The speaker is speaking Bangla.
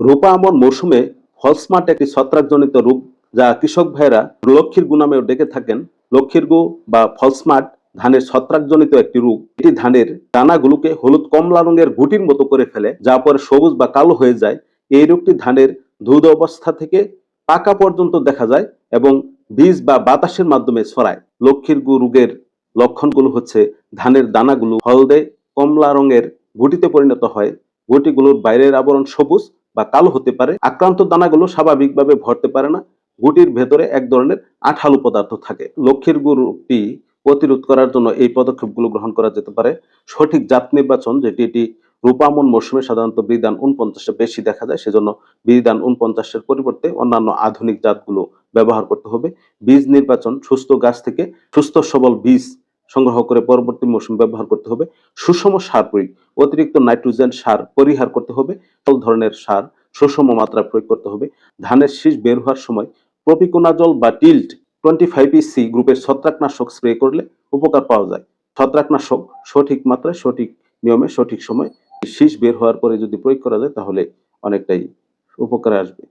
রূপা আমন মৌসুমে ফলসমাট একটি ছত্রাকজনিত রোগ যা কৃষক ভাইরা লক্ষ্মীর গু নামেও ডেকে থাকেন। লক্ষ্মীর গু বা ফলসমাট ধানের ছত্রাকজনিত একটি রোগ। এটি ধানের দানাগুলোকে হলুদ কমলা রঙের গুটির মতো করে ফেলে, যা পরে সবুজ বা কালো হয়ে যায়। এই রোগটি ধানের দুধ অবস্থা থেকে পাকা পর্যন্ত দেখা যায় এবং বীজ বা বাতাসের মাধ্যমে ছড়ায়। লক্ষ্মীর গু রোগের লক্ষণগুলো হচ্ছে ধানের দানাগুলো হলদে কমলা রঙের গুটিতে পরিণত হয়। গুটিগুলোর বাইরের আবরণ সবুজ বা কালো হতে পারে, আক্রান্ত দানাগুলো স্বাভাবিকভাবে ভরতে পারে না। গুটির ভেতরে এক ধরনের আঠালো পদার্থ থাকে। লক্ষ্মীর গু রোগটি প্রতিরোধ করার জন্য এই পদক্ষেপগুলো গ্রহণ করা যেতে পারে। সঠিক জাত নির্বাচন, যেটি এটি রূপামন মৌসুমে সাধারণত বিধান উনপঞ্চাশে বেশি দেখা যায়, সেজন্য বিধান উনপঞ্চাশের পরিবর্তে অন্যান্য আধুনিক জাতগুলো ব্যবহার করতে হবে। বীজ নির্বাচন, সুস্থ গাছ থেকে সুস্থ সবল বীজ সংগ্রহ করে পরবর্তী মৌসুম ব্যবহার করতে হবে। সুষম সার প্রয়োগ, অতিরিক্ত নাইট্রোজেন সার পরিহার করতে হবে সকল ধরনের সার সুষম মাত্রা প্রয়োগ করতে হবে। ধানের শীষ বের হওয়ার সময় প্রপিকোনাজল বা টিল্ট টোয়েন্টি ফাইভ সি গ্রুপের ছত্রাকনাশক স্প্রে করলে উপকার পাওয়া যায়। ছত্রাকনাশক সঠিক মাত্রায়, সঠিক নিয়মে, সঠিক সময় শীষ বের হওয়ার পরে যদি প্রয়োগ করা যায় তাহলে অনেকটাই উপকারে আসবে।